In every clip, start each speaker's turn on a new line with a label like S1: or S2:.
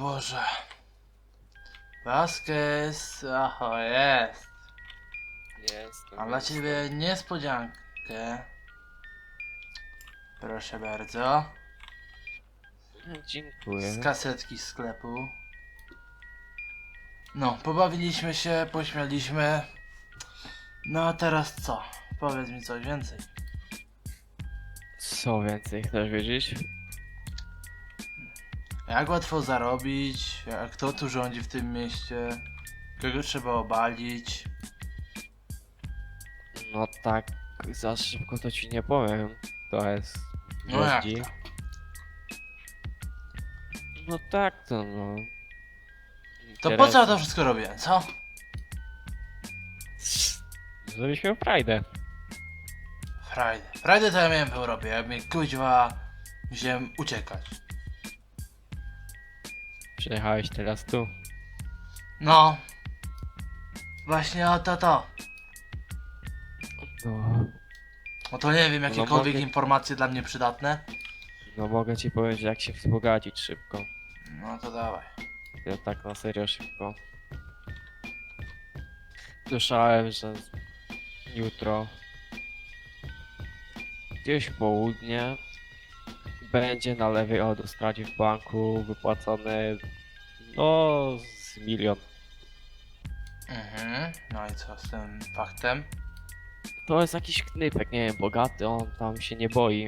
S1: Boże. Vasquez, oho, jest.
S2: Jest.
S1: Mam dla ciebie niespodziankę. Proszę bardzo.
S2: Dziękuję.
S1: Z kasetki z sklepu. No, pobawiliśmy się, pośmialiśmy. No a teraz co? Powiedz mi coś więcej.
S2: Co więcej chcesz wiedzieć?
S1: Jak łatwo zarobić? Jak kto tu rządzi w tym mieście? Kogo trzeba obalić?
S2: No tak, za szybko to ci nie powiem. To jest.
S1: No jak to?
S2: No tak to no.
S1: To po co ja to
S2: Interesy.
S1: wszystko robię, co?
S2: Żebyś miał frajdę.
S1: Friday to ja miałem w Europie, jak mnie kuźwa musiałem uciekać.
S2: Przyjechałeś teraz tu.
S1: No. Właśnie o to to.
S2: No,
S1: No to nie wiem, jakiekolwiek
S2: mogę-
S1: informacje dla mnie przydatne.
S2: no mogę ci powiedzieć jak się wzbogacić szybko.
S1: No to dawaj.
S2: Ja tak na serio szybko. Słyszałem, że jutro gdzieś w południe będzie na lewej autostradzie w banku wypłacony no z milion.
S1: Mhm. No i co z tym faktem?
S2: To jest jakiś knypek, nie wiem, bogaty, on tam się nie boi.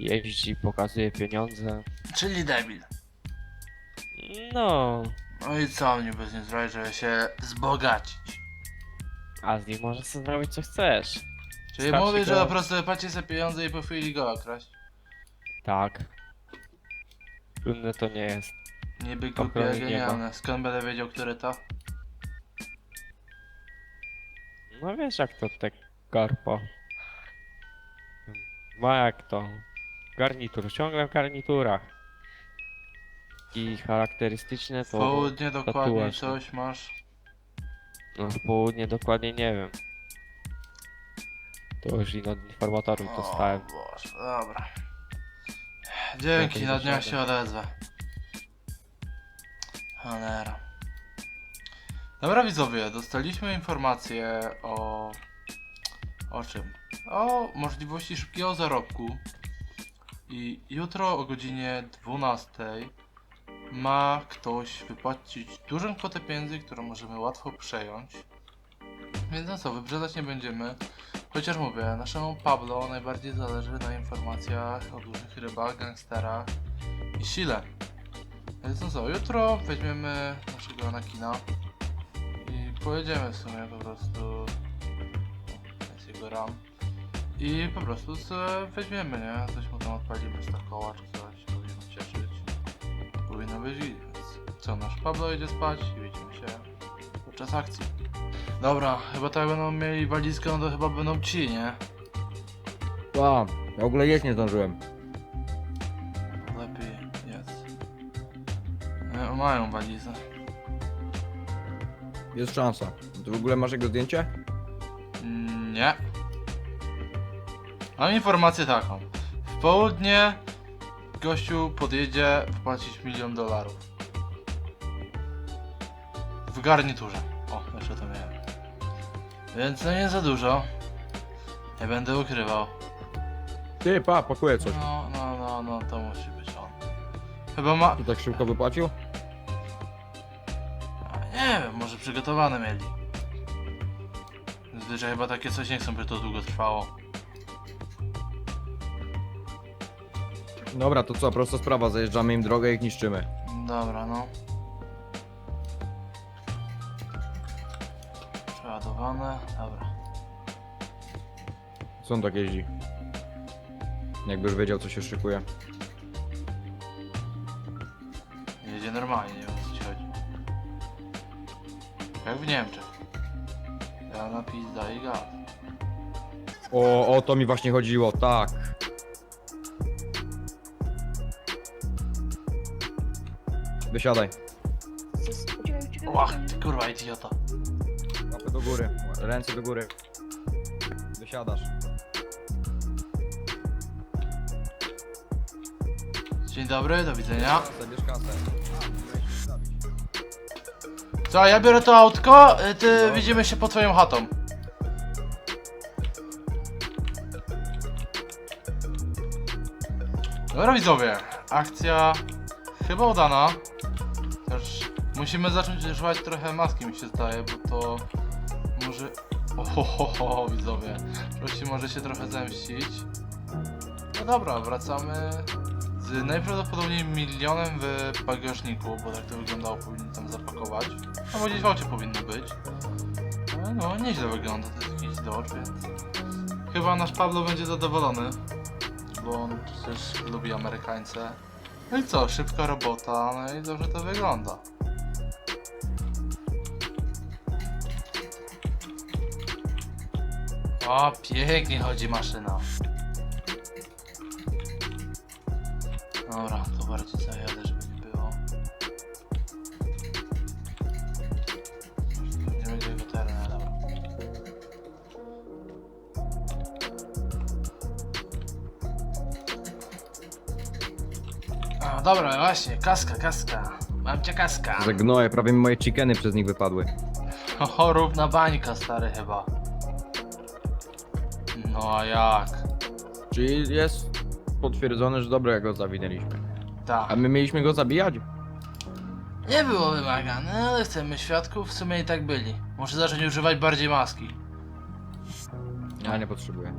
S2: Jeździ, pokazuje pieniądze.
S1: Czyli debil.
S2: No,
S1: No i co mnie bez nie zrobić, żeby się wzbogacić?
S2: a z nim możesz sobie zrobić co chcesz.
S1: Czyli
S2: Starczy
S1: mówisz, że
S2: go-
S1: po prostu wypacie sobie pieniądze i po chwili go okraść?
S2: Tak. Trudne to nie jest.
S1: Niby głupie, genialne. Skąd będę wiedział, które to?
S2: No wiesz jak to te korpo. Ma jak to. Garnitur, ciągle w garniturach. I charakterystyczne
S1: W
S2: to.
S1: południe dokładnie
S2: tatuaż.
S1: coś masz.
S2: No w południe dokładnie nie wiem. To już i od informatorów dostałem.
S1: O Boże, dobra. Dzięki,
S2: Jakoś
S1: na dniach się odezwę. Cholera. Dobra widzowie, dostaliśmy informację o... O czym? O możliwości szybkiego zarobku. I jutro o godzinie 12 ma ktoś wypłacić dużą kwotę pieniędzy, którą możemy łatwo przejąć. Więc no co, wyprzedzać nie będziemy. Chociaż mówię, naszemu Pablo najbardziej zależy na informacjach o dużych rybach, gangsterach i sile. Więc no co, jutro weźmiemy naszego Anakina i pojedziemy w sumie po prostu. Jest jego ram. I po prostu weźmiemy, nie? Coś mu tam odpalimy z koła czy coś, powinien cieszyć. Powinno być więc co, nasz Pablo idzie spać i widzimy się podczas akcji. Dobra, chyba tak będą mieli walizkę, no to chyba będą ci, nie?
S3: A, ja w ogóle jeść nie zdążyłem.
S1: Lepiej jest. E, mają walizę.
S3: Jest szansa. Ty w ogóle masz jego zdjęcie?
S1: Mm, Nie. Mam informację taką. W południe gościu podjedzie wypłacić milion dolarów. W garniturze. O, jeszcze to miałem. Więc no nie za dużo. Nie będę ukrywał.
S3: Ty, pa, pakuję coś.
S1: No, no, no, no, to musi być on. Chyba ma...
S3: Ty tak szybko wypłacił?
S1: A, Nie wiem, może przygotowane mieli. Zazwyczaj chyba takie coś nie chcą, by to długo trwało.
S3: Dobra, to co, prosta sprawa, zajeżdżamy im drogę i ich niszczymy.
S1: Dobra, no. Przeładowane, dobra.
S3: Co on tak jeździ? Jakby już wiedział, co się szykuje.
S1: Jedzie normalnie, nie wiem o co ci chodzi. Jak w Niemczech. Ja na pizda i gaz.
S3: O, o to mi właśnie chodziło, tak. Wysiadaj.
S1: Łach, ty kurwa idioto.
S3: Do góry, ręce do góry. Wysiadasz.
S1: Dzień dobry, do widzenia.
S3: Zabierz kasę.
S1: Co, ja biorę to autko, y, ty
S3: No.
S1: widzimy się pod twoją chatą. Dobra widzowie, akcja chyba udana. Też musimy zacząć używać trochę maski mi się zdaje, bo to może... Ohohoho widzowie, prosi może się trochę zemścić. No dobra, wracamy z najprawdopodobniej milionem w bagażniku, bo tak to wyglądało, powinni tam zapakować. No bo gdzieś w aucie powinno być. No, nieźle wygląda, to jest jakiś Dodge, więc... Chyba nasz Pablo będzie zadowolony, bo on też lubi Amerykańce. No i co, szybka robota, no i dobrze to wygląda. O, pięknie chodzi maszyna. Dobra, to bardziej zajadę, żeby nie było. Nie teren, ale dobra. A, dobra, właśnie, kaska, kaska. Mam cię kaska.
S3: Zagnoję, prawie mi moje chickeny przez nich wypadły.
S1: Oho, równa bańka, stary chyba. No a jak?
S3: Czyli jest potwierdzone, że dobrego go zawinęliśmy.
S1: Tak.
S3: A my mieliśmy go zabijać?
S1: Nie było wymagane, ale chcemy świadków, w sumie i tak byli. Muszę zacząć używać bardziej maski.
S3: Ja nie potrzebuję.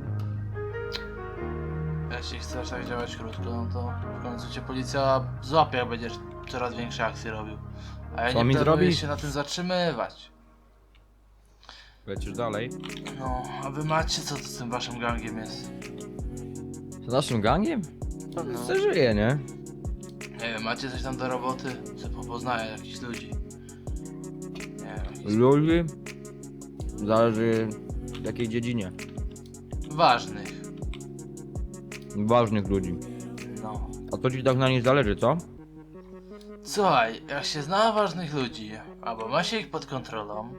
S1: Jeśli chcesz tak działać krótko, no to w końcu cię policja złapie, jak będziesz coraz większe akcje robił. A ja
S3: Co
S1: nie
S3: mi
S1: planuję się na tym zatrzymywać.
S3: Lecisz dalej.
S1: No, a wy macie co to z tym waszym gangiem jest?
S3: Z naszym gangiem?
S1: No.
S3: No. żyje, nie?
S1: Nie wiem, macie coś tam do roboty? Co popoznaję jakichś ludzi. Nie wiem,
S3: Ludzi? Zależy w jakiej dziedzinie.
S1: ważnych.
S3: Ważnych ludzi.
S1: No.
S3: A to ci tak na nich zależy, co?
S1: Słuchaj, jak się zna ważnych ludzi, albo ma się ich pod kontrolą,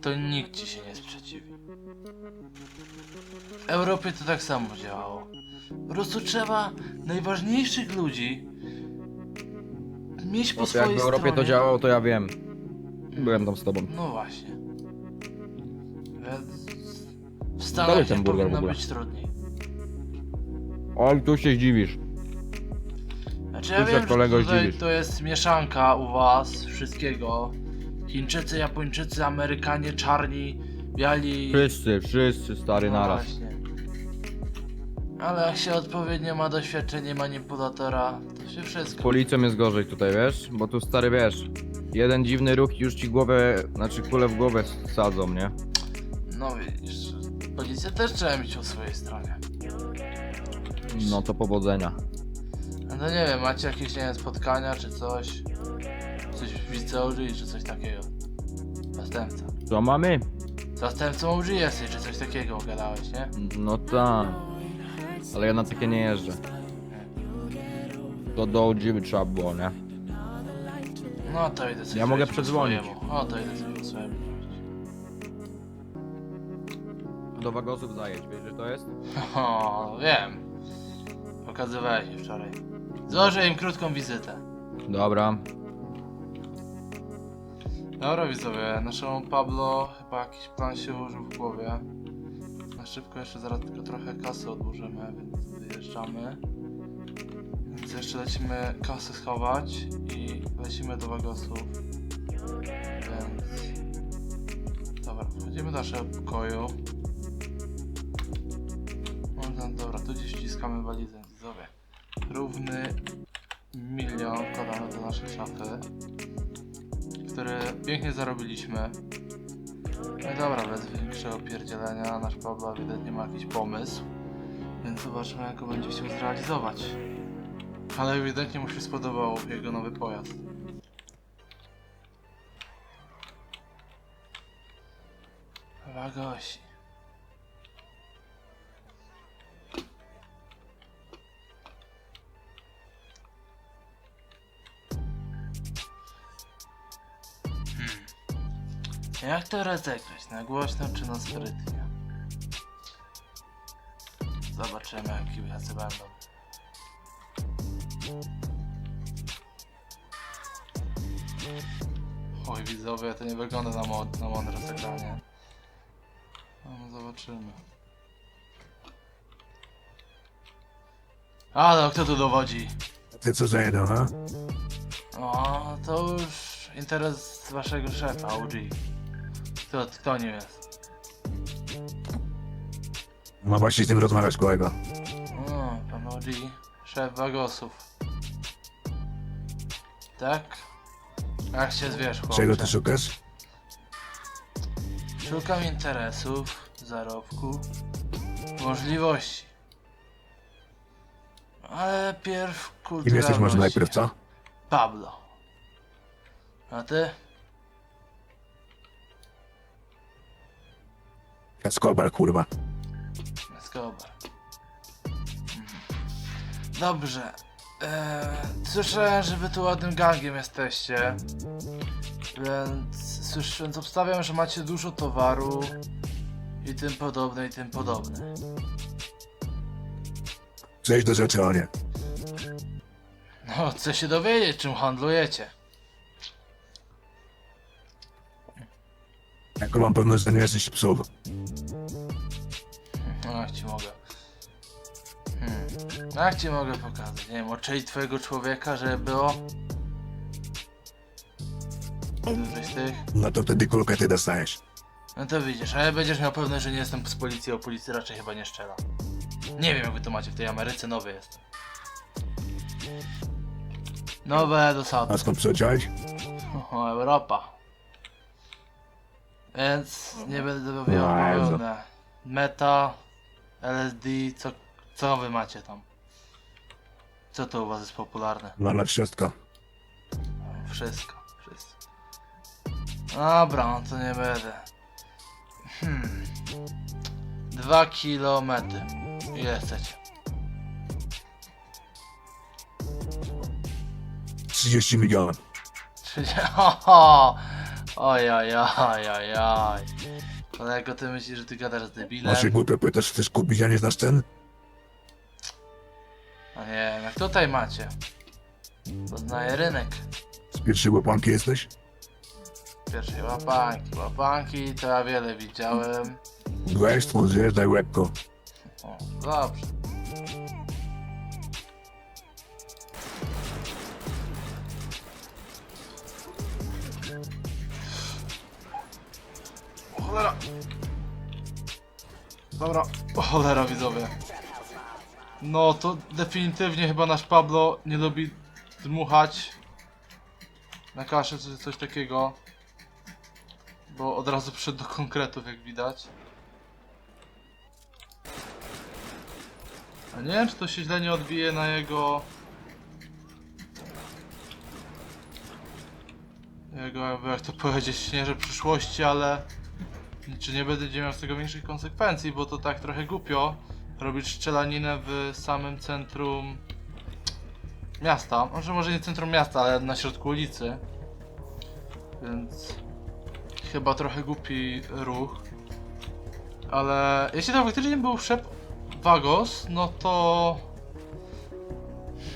S1: to nikt ci się nie sprzeciwi. W Europie to tak samo działało. Po prostu trzeba najważniejszych ludzi mieć po
S3: Bo
S1: swojej
S3: jak w Europie
S1: stronie.
S3: to działało, to ja wiem. Byłem tam z tobą.
S1: No właśnie. Więc w Stanach
S3: ten
S1: nie
S3: burger w
S1: powinno
S3: ogóle.
S1: być trudniej.
S3: Oj, tu się zdziwisz.
S1: Znaczy ja
S3: Ty się,
S1: wiem, że tutaj
S3: zdziwisz.
S1: to jest mieszanka u was wszystkiego. Chińczycy, Japończycy, Amerykanie, czarni, biali.
S3: Wszyscy, wszyscy stary
S1: No
S3: naraz.
S1: właśnie. Ale jak się odpowiednio ma doświadczenie manipulatora, to się wszystko.
S3: policją jest gorzej tutaj, wiesz? Bo tu stary wiesz. Jeden dziwny ruch i już ci głowę, znaczy kulę w głowę sadzą, nie?
S1: No widzisz, policja też trzeba mieć po swojej stronie.
S3: No to powodzenia.
S1: No nie wiem, macie jakieś nie wiem, spotkania czy coś? Coś w wice OG czy coś takiego? Zastępca.
S3: Co mamy?
S1: Zastępcą OG jesteś czy coś takiego gadałeś, nie?
S3: No tak. Ale ja na takie nie jeżdżę. To do by trzeba było, nie?
S1: No to idę sobie
S3: Ja mogę
S1: zrobić po
S3: przedzwonić.
S1: swojemu. O, to idę sobie po swojemu.
S3: Do wagosów zajedź, wiesz, że to jest?
S1: O, wiem. Pokazywałeś mi wczoraj. Złożę im krótką wizytę.
S3: Dobra.
S1: Dobra widzowie, naszemu Pablo chyba jakiś plan się ułożył w głowie. Na szybko jeszcze zaraz tylko trochę kasy odłożymy, więc wyjeżdżamy. Więc jeszcze lecimy kasy schować i lecimy do Wagosów. Więc... Dobra, wchodzimy do naszego pokoju. No, dobra, tu gdzieś wciskamy walizę, widzowie. Równy milion wkładamy do naszej szafy który pięknie zarobiliśmy. No i dobra, bez większego pierdzielenia, nasz Pablo ewidentnie ma jakiś pomysł, więc zobaczymy jak go będzie chciał zrealizować. Ale ewidentnie mu się spodobał jego nowy pojazd. Wagosi. się, jak to rozegrać? Na głośno czy na sprytnie? Zobaczymy, jakie jacy będą. Oj widzowie, to nie wygląda na, mod, na mądre zagranie. No, zobaczymy. A no, kto tu dowodzi?
S4: Ty co za jedno, ha?
S1: O, to już interes waszego szefa, OG. Kto, kto nim jest?
S4: Ma właśnie z tym rozmawiać, kolego.
S1: O, pan OG, szef Wagosów. Tak? Jak się zwierz, chłopcze?
S4: Czego ty szukasz?
S1: Szukam interesów, zarobku, możliwości. Ale pierw
S4: Kim
S1: kulturalności.
S4: jesteś może najpierw, co?
S1: Pablo. A ty?
S4: Escobar, kurwa.
S1: Escobar. Dobrze. Eee, słyszałem, że wy tu ładnym gangiem jesteście. Więc, słysz, więc obstawiam, że macie dużo towaru i tym podobne, i tym podobne.
S4: Przejdź do rzeczy, o nie.
S1: No, chcę się dowiedzieć, czym handlujecie.
S4: Jaką mam pewność, że nie jesteś psów.
S1: No, jak ci mogę. Hmm. no, Jak ci mogę pokazać? Nie wiem, oczej twojego człowieka, żeby było. Któryś z tych.
S4: No to wtedy kulkę ty dostajesz.
S1: No to widzisz, ale będziesz miał pewność, że nie jestem z policji, o policji raczej chyba nie szczela. Nie wiem, jak wy to macie w tej Ameryce, nowy jestem. Nowe dosady.
S4: A skąd przyleciałeś?
S1: O, Europa. Więc nie będę mówił
S4: No, Jezu.
S1: pełne. Meta, LSD, co, co wy macie tam? Co to u was jest popularne?
S4: No na wszystko.
S1: Wszystko, wszystko. Dobra, no to nie będę. Hmm. Dwa kilometry. Ile chcecie?
S4: 30 milionów.
S1: Czyli... Oho! Oj, oj, oj, oj, oj. Kolego, ty myślisz, że ty gadasz z debilem?
S4: Masz głupio pytasz, chcesz kupić, a nie znasz cen?
S1: No nie wiem, jak tutaj macie. Poznaję rynek.
S4: Z pierwszej łapanki jesteś?
S1: Pierwszej łapanki. Łapanki to ja wiele widziałem.
S4: Weź twą zjeżdżaj lekko.
S1: O, dobrze. Cholera. Dobra, o cholera widzowie. No to definitywnie chyba nasz Pablo nie lubi dmuchać na kaszę czy coś takiego. Bo od razu przyszedł do konkretów jak widać. A nie wiem, czy to się źle nie odbije na jego... Jego, jakby jak to powiedzieć, nie że przyszłości, ale... Czy nie będzie miał z tego większych konsekwencji, bo to tak trochę głupio robić strzelaninę w samym centrum miasta. Może może nie centrum miasta, ale na środku ulicy. Więc chyba trochę głupi ruch. Ale jeśli to faktycznie był szep Vagos, no to...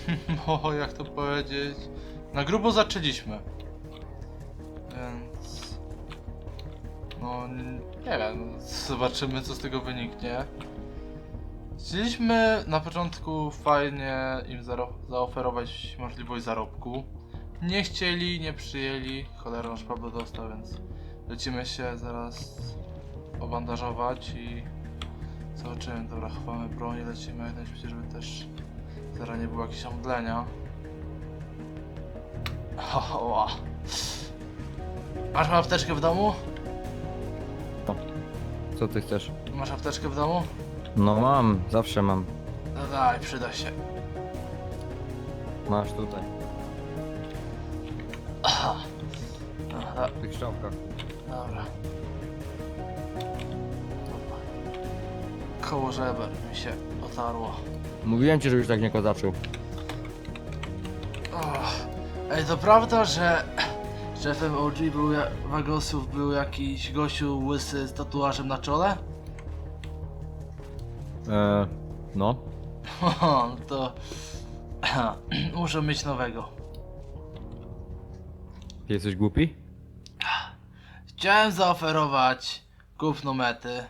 S1: No, jak to powiedzieć... Na grubo zaczęliśmy. No, nie wiem, zobaczymy co z tego wyniknie. Chcieliśmy na początku fajnie im zaoferować możliwość zarobku. Nie chcieli, nie przyjęli. Cholera, nasz Pablo dostał, więc lecimy się zaraz obandażować i zobaczymy. Dobra, chowamy broń lecimy jak najszybciej, żeby też zaraz nie było jakieś omdlenia. Oła. Masz apteczkę w domu?
S3: Co ty chcesz?
S1: Masz apteczkę w domu?
S3: No mam, zawsze mam.
S1: No daj, przyda się.
S3: Masz tutaj.
S1: Aha.
S3: W tych szafkach.
S1: dobra. Dobra. Koło żeber mi się otarło.
S3: Mówiłem ci, żebyś tak nie kozaczył.
S1: Och. Ej, to prawda, że szefem OG był ja- Wagosów był jakiś gościu łysy z tatuażem na czole?
S3: Eee, no.
S1: No to muszę mieć nowego.
S3: Ty jesteś głupi?
S1: Chciałem zaoferować kupno mety.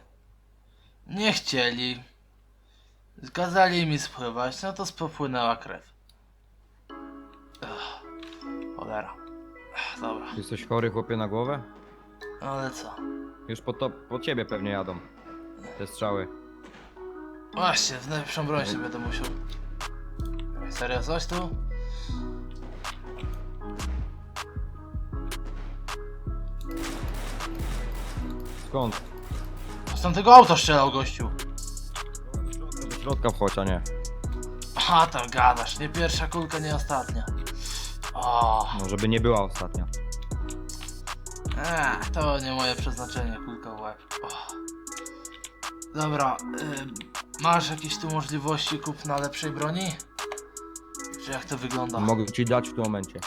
S1: Nie chcieli. Zgadzali mi spływać, no to popłynęła krew. Ech, cholera. Dobra,
S3: Jesteś chory chłopie na głowę?
S1: ale co?
S3: Już po, to, po ciebie pewnie jadą. Te strzały.
S1: Właśnie, w najlepszą broń sobie będę musiał. Serio, coś tu?
S3: Skąd?
S1: Z tamtego auta strzelał gościu.
S3: Do środka wchodź, a nie.
S1: Aha, tam gadasz, nie pierwsza kulka, nie ostatnia. O,
S3: No żeby nie była ostatnia.
S1: Eee, to nie moje przeznaczenie, kulka w łeb. O. Dobra, masz jakieś tu możliwości kupna lepszej broni? Czy jak to wygląda?
S3: Mogę ci dać w tym momencie.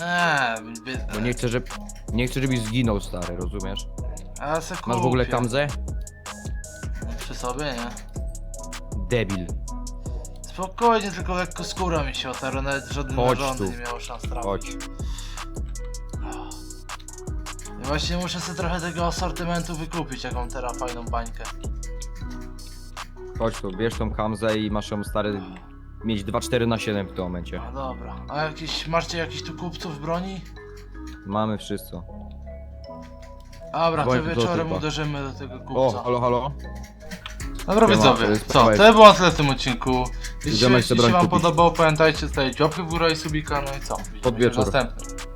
S1: Eee, by,
S3: Bo nie chcę, żeby... Nie chcę, żebyś zginął, stary, rozumiesz?
S1: Ja se
S3: Masz w ogóle
S1: kupię.
S3: kamzę?
S1: Przy sobie, nie?
S3: Debil.
S1: Spokojnie, tylko lekko skóra mi się otarła, nawet żadne
S3: Chodź tu.
S1: nie miało szans trafić.
S3: Chodź.
S1: I właśnie muszę sobie trochę tego asortymentu wykupić, jaką teraz fajną bańkę.
S3: Chodź tu, bierz tą kamzę i masz ją, stary, mieć 2-4 na 7 w tym momencie.
S1: No dobra, a jakiś, macie jakiś tu kupców broni?
S3: Mamy wszystko.
S1: Dobra, to
S3: do
S1: wieczorem uderzymy do tego
S3: O,
S1: kupca.
S3: halo, halo.
S1: Dobra
S3: Siema,
S1: widzowie,
S3: to
S1: co? To było na tyle w tym odcinku. Jeśli, jeśli
S3: sobie
S1: się
S3: broń
S1: wam
S3: kupić.
S1: podobało, pamiętajcie zostawić łapkę w górę i subika, no i co? Widzimy
S3: Pod
S1: się w
S3: wieczór.
S1: następnym.